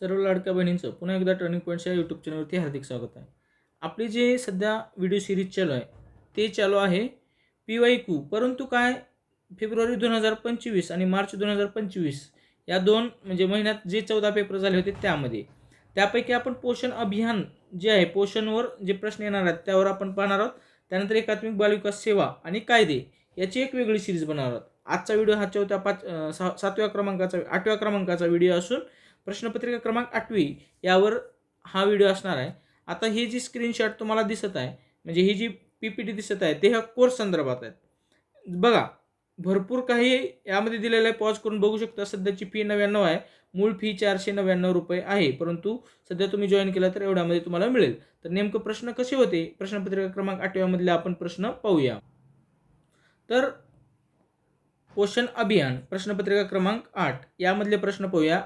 सर्व लाडक्या बहिणींचं पुन्हा एकदा टर्निंग पॉईंट्स या यूट्यूब चॅनलवरती हार्दिक स्वागत आहे. आपली जे सध्या व्हिडिओ सिरीज चालू आहे ते चालू आहे पी वाय क्यू परंतु काय फेब्रुवारी दोन हजार पंचवीस आणि मार्च दोन हजार पंचवीस या दोन म्हणजे महिन्यात जे चौदा पेपर झाले होते त्यामध्ये. त्यापैकी आपण पोषण अभियान जे आहे पोषणवर जे प्रश्न येणार आहेत त्यावर आपण पाहणार आहोत. त्यानंतर एकात्मिक बालविकास सेवा आणि कायदे याची एक वेगळी सिरीज बनवणार आहोत. आजचा व्हिडिओ हा चौथ्या पाच सहा सातव्या क्रमांकाचा आठव्या क्रमांकाचा व्हिडिओ असून प्रश्नपत्रिका क्रमांक आठवी यावर हा व्हिडिओ असणार आहे. आता ही जी स्क्रीनशॉट तुम्हाला दिसत आहे म्हणजे ही जी पी पी टी दिसत आहे ते ह्या कोर्स संदर्भात आहेत. बघा भरपूर काही यामध्ये दिलेलं आहे. पॉज करून बघू शकता. सध्याची फी नव्याण्णव आहे. मूळ फी चारशे नव्याण्णव रुपये आहे. परंतु सध्या तुम्ही जॉईन केला तर एवढ्यामध्ये तुम्हाला मिळेल. तर नेमकं प्रश्न कसे होते? प्रश्नपत्रिका क्रमांक आठव्यामधले आपण प्रश्न पाहूया. तर पोषण अभियान प्रश्नपत्रिका क्रमांक आठ. यामधले प्रश्न पाहूया.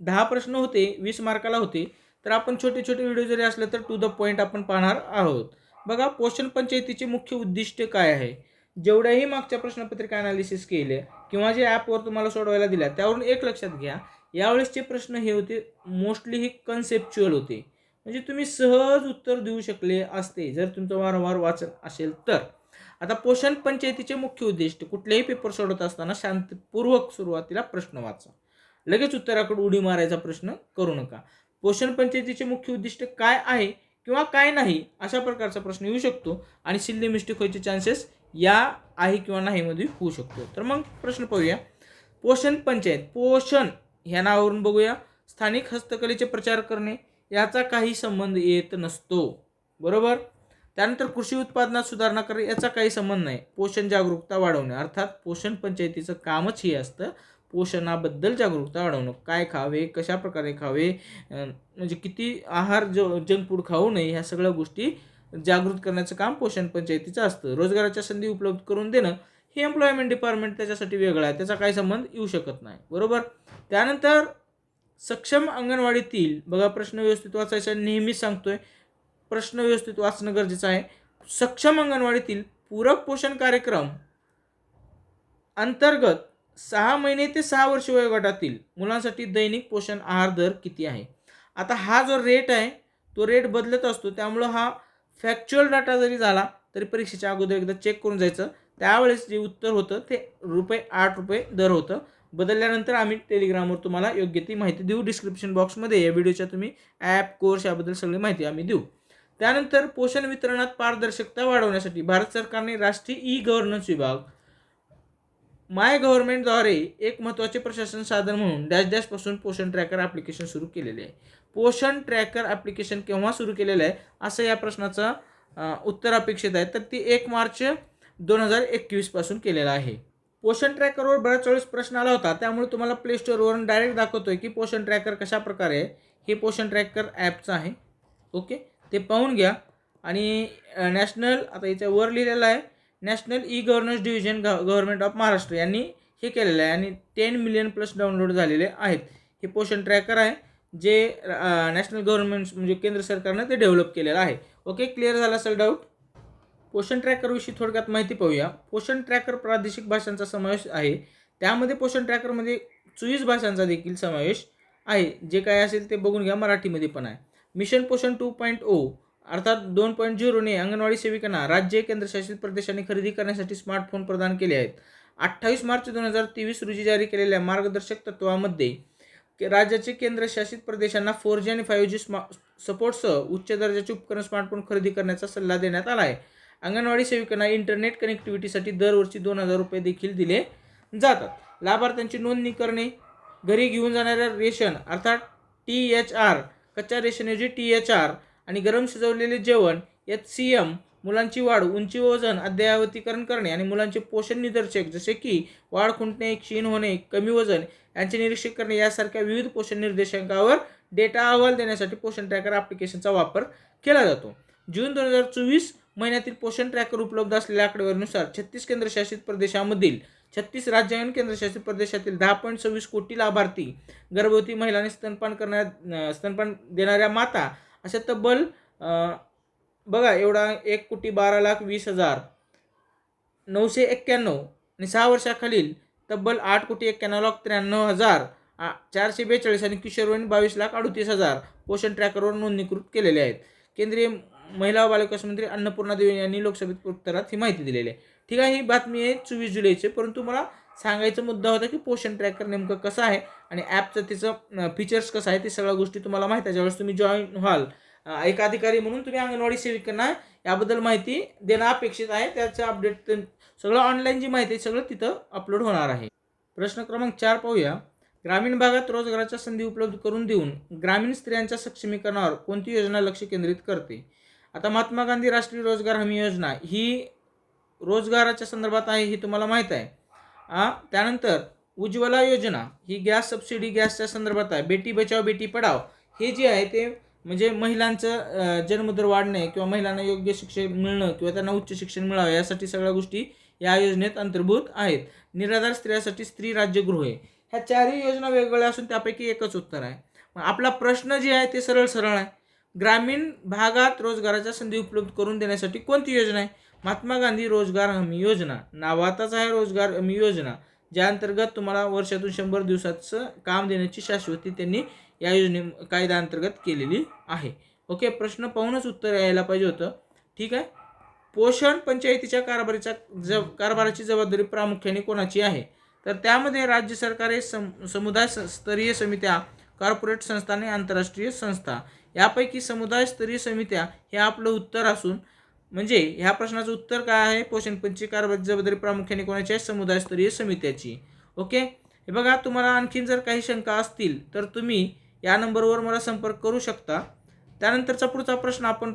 दहा प्रश्न होते वीस मार्काला होते तर आपण छोटे छोटे व्हिडिओ जरी असले तर टू द पॉईंट आपण पाहणार आहोत. बघा पोषण पंचायतीचे मुख्य उद्दिष्ट काय आहे? जेवढ्याही मागच्या प्रश्नपत्रिका अनालिसिस केले किंवा जे ॲपवर तुम्हाला सोडवायला दिल्या त्यावरून एक लक्षात घ्या. यावेळेसचे प्रश्न हे होते मोस्टली हे कन्सेप्च्युअल होते. म्हणजे तुम्ही सहज उत्तर देऊ शकले असते जर तुमचं वारंवार वाचन असेल तर. आता पोषण पंचायतीचे मुख्य उद्दिष्ट कुठलेही पेपर सोडत असताना शांतपूर्वक सुरुवातीला प्रश्न वाचा. लगेच उत्तराकडे उडी मारायचा प्रश्न करू नका. पोषण पंचायतीचे मुख्य उद्दिष्ट काय आहे किंवा काय नाही अशा प्रकारचा प्रश्न येऊ शकतो आणि सिल्ली मिस्टेक व्हायचे चान्सेस या आहे किंवा नाहीमध्ये होऊ शकतो. तर मग प्रश्न पाहूया. पोषण पंचायत पोषण ह्या नावावरून बघूया. स्थानिक हस्तकलेचे प्रचार करणे याचा काही संबंध येत नसतो. बरोबर? त्यानंतर कृषी उत्पादनात सुधारणा करणे याचा काही संबंध नाही. पोषण जागरूकता वाढवणे अर्थात पोषण पंचायतीचं कामच हे असतं. पोषणाबद्दल जागरूकता वाढवणं काय खावे कशा प्रकारे खावे म्हणजे किती आहार ज जंक फूड खाऊ नये ह्या सगळ्या गोष्टी जागृत करण्याचं काम पोषण पंचायतीचं असतं. रोजगाराच्या संधी उपलब्ध करून देणं हे एम्प्लॉयमेंट डिपार्टमेंट त्याच्यासाठी वेगळं आहे. त्याचा काही संबंध येऊ शकत नाही. बरोबर? त्यानंतर सक्षम अंगणवाडीतील बघा प्रश्न व्यवस्थित वाचायचा नेहमीच सांगतोय प्रश्न व्यवस्थित वाचणं गरजेचं आहे. सक्षम अंगणवाडीतील पूरक पोषण कार्यक्रम अंतर्गत सहा महिने ते सहा वर्ष वयोगटातील मुलांसाठी दैनिक पोषण आहार दर किती आहे? आता हा जो रेट आहे तो रेट बदलत असतो. त्यामुळं हा फॅक्च्युअल डाटा जरी झाला तरी परीक्षेच्या अगोदर एकदा चेक करून जायचं. त्यावेळेस जे उत्तर होतं ते रुपये आठ रुपये दर होतं. बदलल्यानंतर आम्ही टेलिग्रामवर तुम्हाला योग्य ती माहिती देऊ. डिस्क्रिप्शन बॉक्समध्ये या व्हिडिओच्या तुम्ही ॲप कोर्स याबद्दल सगळी माहिती आम्ही देऊ. त्यानंतर पोषण वितरणात पारदर्शकता वाढवण्यासाठी भारत सरकारने राष्ट्रीय ई गव्हर्नन्स विभाग माय गव्हर्नमेंटद्वारे एक महत्त्वाचे प्रशासन साधन म्हणून डॅश डॅशपासून पोषण ट्रॅकर ॲप्लिकेशन सुरू केलेले आहे. पोषण ट्रॅकर ॲप्लिकेशन केव्हा सुरू केलेलं आहे? असं या प्रश्नाचं उत्तर अपेक्षित आहे. तर ती एक मार्च दोन हजार एकवीसपासून केलेलं आहे. पोषण ट्रॅकरवर बऱ्याच वेळेस प्रश्न आला होता. त्यामुळे तुम्हाला प्ले स्टोअरवरून डायरेक्ट दाखवतोय की पोषण ट्रॅकर कशा प्रकारे हे पोषण ट्रॅकर ॲपचं आहे. ओके? ते पाहून घ्या. आणि नॅशनल आता याच्या वर लिहिलेलं आहे. National e governance division government of Maharashtra यांनी हे केलेलं आहे आणि टेन मिलियन प्लस डाउनलोड झालेले आहेत. हे पोषण ट्रॅकर आहे जे नॅशनल गव्हर्नमेंट म्हणजे केंद्र सरकारनं ते डेव्हलप केलेलं आहे. ओके क्लिअर झाला असेल डाऊट? पोषण ट्रॅकरविषयी थोडक्यात माहिती पाहूया. पोषण ट्रॅकर प्रादेशिक भाषांचा समावेश आहे. त्यामध्ये पोषण ट्रॅकरमध्ये म्हणजे चोवीस भाषांचा देखील समावेश आहे. जे काय असेल ते बघून घ्या मराठीमध्ये पण आहे. मिशन पोषण टू पॉईंट ओ. अर्थात दोन पॉईंट झिरोने अंगणवाडी सेविकांना राज्य केंद्रशासित प्रदेशांनी खरेदी करण्यासाठी स्मार्टफोन प्रदान केले आहेत. अठ्ठावीस मार्च दोन हजार तेवीस रोजी जारी केलेल्या मार्गदर्शक तत्वामध्ये के- राज्याचे केंद्रशासित प्रदेशांना फोर जी आणि फाईव्ह जी स्मा सपोर्टसह उच्च दर्जाचे उपकरण स्मार्टफोन खरेदी करण्याचा सल्ला देण्यात आला आहे अंगणवाडी सेविकांना इंटरनेट कनेक्टिव्हिटीसाठी दरवर्षी दोन हजार रुपये देखील दिले जातात. लाभार्थ्यांची नोंदणी करणे घरी घेऊन जाणाऱ्या रेशन अर्थात टी एच आर कच्च्या रेशनऐवजी टी एच आर आणि गरम शिजवलेले जेवण यात सी एम मुलांची वाढ उंची व वजन अद्ययावतीकरण करणे आणि मुलांचे पोषण निदर्शक जसे की वाढ खुंटणे क्षीण होणे कमी वजन यांचे निरीक्षण करणे यासारख्या विविध पोषण निर्देशांकावर डेटा अहवाल देण्यासाठी पोषण ट्रॅकर ॲप्लिकेशनचा वापर केला जातो. जून दोन हजार चोवीस महिन्यातील पोषण ट्रॅकर उपलब्ध असलेल्या आकडेवारीनुसार छत्तीस केंद्रशासित प्रदेशामधील छत्तीस राज्य आणि केंद्रशासित प्रदेशातील दहा पॉईंट सव्वीस कोटी लाभार्थी गर्भवती महिलांनी स्तनपान करणाऱ्या स्तनपान देणाऱ्या माता अशा तब्बल बघा एवढा एक कोटी बारा लाख वीस हजार नऊशे एक्क्याण्णव. आणि सहा वर्षाखालील तब्बल आठ कोटी एक्क्याण्णव लाख त्र्याण्णव हजार आ- चारशे बेचाळीस आणि किशोरवयीन बावीस लाख अडतीस हजार पोषण ट्रॅकरवर नोंदणीकृत केलेले आहेत. केंद्रीय महिला व बालविकास मंत्री अन्नपूर्णा देवी यांनी लोकसभेत उत्तरात ही माहिती दिलेली आहे. ठीक आहे ही बातमी आहे चोवीस जुलैची परंतु मला सांगायचा मुद्दा होता की पोषण ट्रॅकर नेमकं कसं आहे आणि ॲपचं तिचं फीचर्स कसं आहे ते सगळ्या गोष्टी तुम्हाला माहीत आहे. ज्यावेळेस तुम्ही जॉईन व्हाल एकाधिकारी एक अधिकारी म्हणून तुम्ही अंगणवाडी सेविकांना याबद्दल माहिती देणं अपेक्षित आहे. त्याचं अपडेट सगळं ऑनलाईन जी माहिती आहे सगळं तिथं अपलोड होणार आहे. प्रश्न क्रमांक चार पाहूया. ग्रामीण भागात रोजगाराच्या संधी उपलब्ध करून देऊन ग्रामीण स्त्रियांच्या सक्षमीकरणावर कोणती योजना लक्ष केंद्रित करते? आता महात्मा गांधी राष्ट्रीय रोजगार हमी योजना ही रोजगाराच्या संदर्भात आहे हे तुम्हाला माहीत आहे. आ, त्यानंतर उज्ज्वला योजना. ही गॅस सबसिडी गॅसच्या संदर्भात आहे. बेटी बचाव बेटी पढाव हे जे आहे ते म्हणजे महिलांचं जन्मदर वाढणे किंवा महिलांना योग्य शिक्षण मिळणं किंवा त्यांना उच्च शिक्षण मिळावं यासाठी सगळ्या गोष्टी या योजनेत अंतर्भूत आहेत. निराधार स्त्रियासाठी स्त्री राज्यगृहे ह्या चारही योजना वेगवेगळ्या असून त्यापैकी एकच उत्तर आहे. मग आपला प्रश्न जे आहे ते सरळ सरळ आहे. ग्रामीण भागात रोजगाराच्या संधी उपलब्ध करून देण्यासाठी कोणती योजना आहे? महात्मा गांधी रोजगार हमी योजना. नावातच आहे रोजगार हमी योजना ज्या अंतर्गत तुम्हाला वर्षातून शंभर दिवसाचं काम देण्याची शाश्वती त्यांनी या योजने कायद्याअंतर्गत केलेली आहे. ओके प्रश्न पाहूनच उत्तर यायला पाहिजे होतं. ठीक आहे? पोषण पंचायतीच्या कारभारीच्या ज कारभाराची जबाबदारी प्रामुख्याने कोणाची आहे? तर त्यामध्ये राज्य सरकारे सम समुदाय स्तरीय समित्या कॉर्पोरेट संस्था आणि आंतरराष्ट्रीय संस्था. यापैकी समुदाय स्तरीय समित्या हे आपलं उत्तर असून म्हणजे ह्या प्रश्नाचं उत्तर काय आहे? पोषण पंचची जबाबदारी प्रामुख्याने कोणाची आहे? समुदायस्तरीय समित्याची. ओके? हे बघा तुम्हाला आणखीन जर काही शंका असतील तर तुम्ही या नंबरवर मला संपर्क करू शकता. त्यानंतरचा पुढचा प्रश्न आपण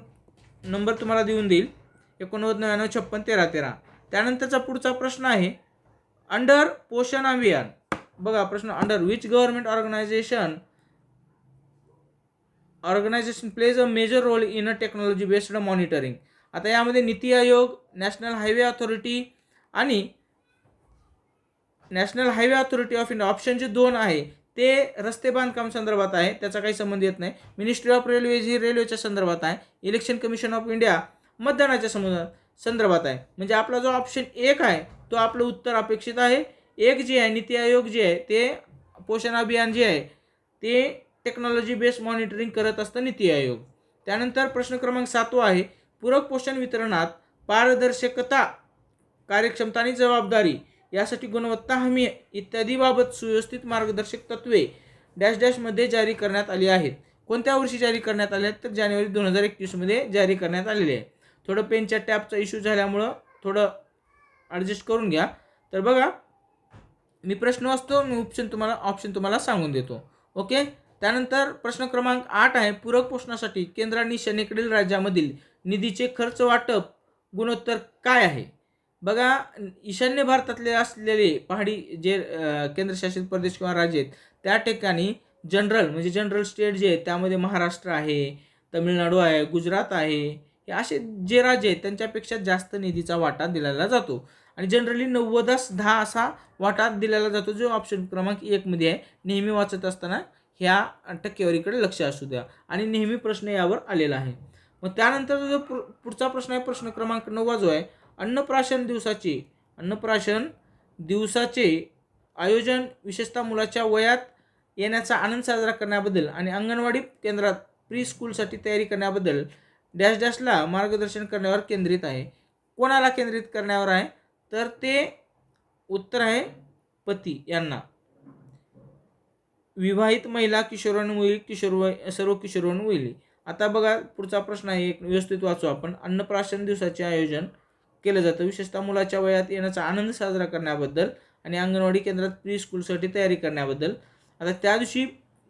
नंबर तुम्हाला देऊन देईल. एकोणनव्वद नव्याण्णव छप्पन तेरा तेरा. त्यानंतरचा पुढचा प्रश्न आहे अंडर पोषण अभियान. बघा प्रश्न under which government organisation organisation plays a major role in a technology based monitoring आता यामध्ये NITI Aayog national highway authority आणि national highway authority of India option जे दोन आहे. ते रस्ते बांधकाम संदर्भात आहे. त्याचा काही संबंध येत नाही. मिनिस्ट्री ऑफ रेल्वेज ही रेल्वेच्या संदर्भात आहे. इलेक्शन कमिशन ऑफ इंडिया मतदानाच्या संबंध संदर्भात आहे. म्हणजे आपला जो ऑप्शन एक आहे तो आपलं उत्तर अपेक्षित आहे. एक जे आहे नीती आयोग जे आहे ते पोषण अभियान जे आहे ते टेक्नॉलॉजी बेस्ड मॉनिटरिंग करत असतं नीती आयोग. त्यानंतर प्रश्न क्रमांक सातवा आहे. पूरक पोषण वितरणात पारदर्शकता कार्यक्षमता आणि जबाबदारी यासाठी गुणवत्ता हमी इत्यादीबाबत सुव्यवस्थित मार्गदर्शक तत्वे डॅश डॅशमध्ये जारी करण्यात आली आहेत. कोणत्या वर्षी जारी करण्यात आल्या आहेत? तर जानेवारी दोन हजार एकवीसमध्ये जारी करण्यात आलेले आहे. थोडं पेनच्या टॅपचा इश्यू झाल्यामुळं थोडं ॲडजस्ट करून घ्या. तर बघा मी प्रश्न वाचतो मी ऑप्शन तुम्हाला ऑप्शन तुम्हाला सांगून देतो. ओके त्यानंतर प्रश्न क्रमांक आठ आहे पूरक पोषणासाठी केंद्र आणि शनीकडील राज्यामधील निधीचे खर्च वाटप गुणोत्तर काय आहे? बघा ईशान्य भारतातले असलेले पहाडी जे केंद्रशासित प्रदेश किंवा राज्य आहेत त्या ठिकाणी जनरल म्हणजे जनरल स्टेट जे आहेत त्यामध्ये महाराष्ट्र आहे तमिळनाडू आहे गुजरात आहे हे असे जे राज्य आहेत त्यांच्यापेक्षा जास्त निधीचा वाटा दिलेला जातो. आणि जनरली नव्वदास दहा असा वाटा दिलेला जातो जो ऑप्शन क्रमांक एकमध्ये आहे. नेहमी वाचत असताना ह्या टक्केवारीकडे लक्ष असू द्या. आणि नेहमी प्रश्न यावर आलेला आहे. मग त्यानंतर जो पु- पुढचा प्रश्न आहे प्रश्न क्रमांक नववा जो आहे. अन्नप्राशन दिवसाचे अन्नप्राशन दिवसाचे आयोजन विशेषतः मुलाच्या वयात येण्याचा आनंद साजरा करण्याबद्दल आणि अंगणवाडी केंद्रात प्री स्कूलसाठी तयारी करण्याबद्दल डॅश डॅशला मार्गदर्शन करण्यावर केंद्रित आहे. कोणाला केंद्रित करण्यावर आहे? तर ते उत्तर आहे पती यांना. विवाहित महिला किशोरवयीन मुली किशोरवय सर्व किशोरवयीन मुली. आता बघा पुढचा प्रश्न आहे एक व्यवस्थित वाचू आपण. अन्नप्राशन दिवसाचे आयोजन केलं जातं. विशेषतः मुलाच्या वयात येण्याचा आनंद साजरा करण्याबद्दल आणि अंगणवाडी केंद्रात प्री स्कूलसाठी तयारी करण्याबद्दल. आता त्या दिवशी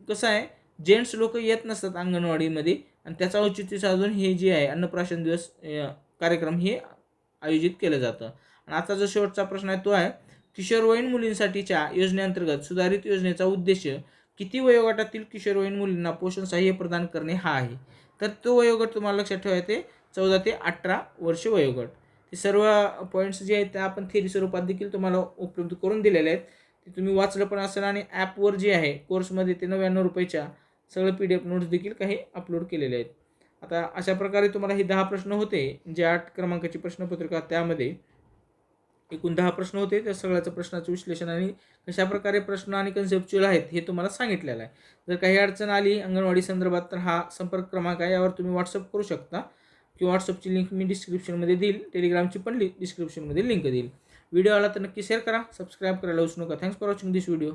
कसं आहे जेंट्स लोक येत नसतात अंगणवाडीमध्ये आणि त्याचा औचित्य साधून हे जे आहे अन्नप्राशन दिवस कार्यक्रम हे आयोजित केलं जातं. आणि आता जो शेवटचा प्रश्न आहे तो आहे किशोरवयीन मुलींसाठीच्या योजनेअंतर्गत सुधारित योजनेचा उद्देश किती वयोगटातील किशोरवयीन मुलींना पोषण सहाय्य प्रदान करणे हा आहे? तर तो वयोगट तुम्हाला लक्षात ठेवायचे ते चौदा ते अठरा वर्ष वयोगट. ते सर्व पॉईंट्स जे आहेत त्या आपण थेरी स्वरूपात देखील तुम्हाला उपलब्ध करून दिलेले आहेत. ते तुम्ही वाचलं पण असेल आणि ॲपवर जे आहे कोर्समध्ये ते नव्याण्णव रुपयाच्या सगळं पी डी एफ नोट्स देखील काही अपलोड केलेले आहेत. आता अशा प्रकारे तुम्हाला हे दहा प्रश्न होते जे आठ क्रमांकाची प्रश्नपत्रिका त्यामध्ये एकूण दहा प्रश्न होते. त्या सगळ्याचं प्रश्नाचं विश्लेषण आणि कशाप्रकारे प्रश्न आणि कन्सेप्च्युअल आहेत हे तुम्हाला सांगितलेलं आहे. जर काही अडचण आली अंगणवाडी संदर्भात तर हा संपर्क क्रमांक आहे. यावर तुम्ही व्हॉट्सअप करू शकता किंवा व्हॉट्सअपची लिंक मी डिस्क्रिप्शनमध्ये देईल. टेलिग्रामची पण लि डिस्क्रिप्शनमध्ये लिंक देईल. व्हिडिओ आला तर नक्की शेअर करा. सबस्क्राईब करायला विसरू नका. Thanks for watching this video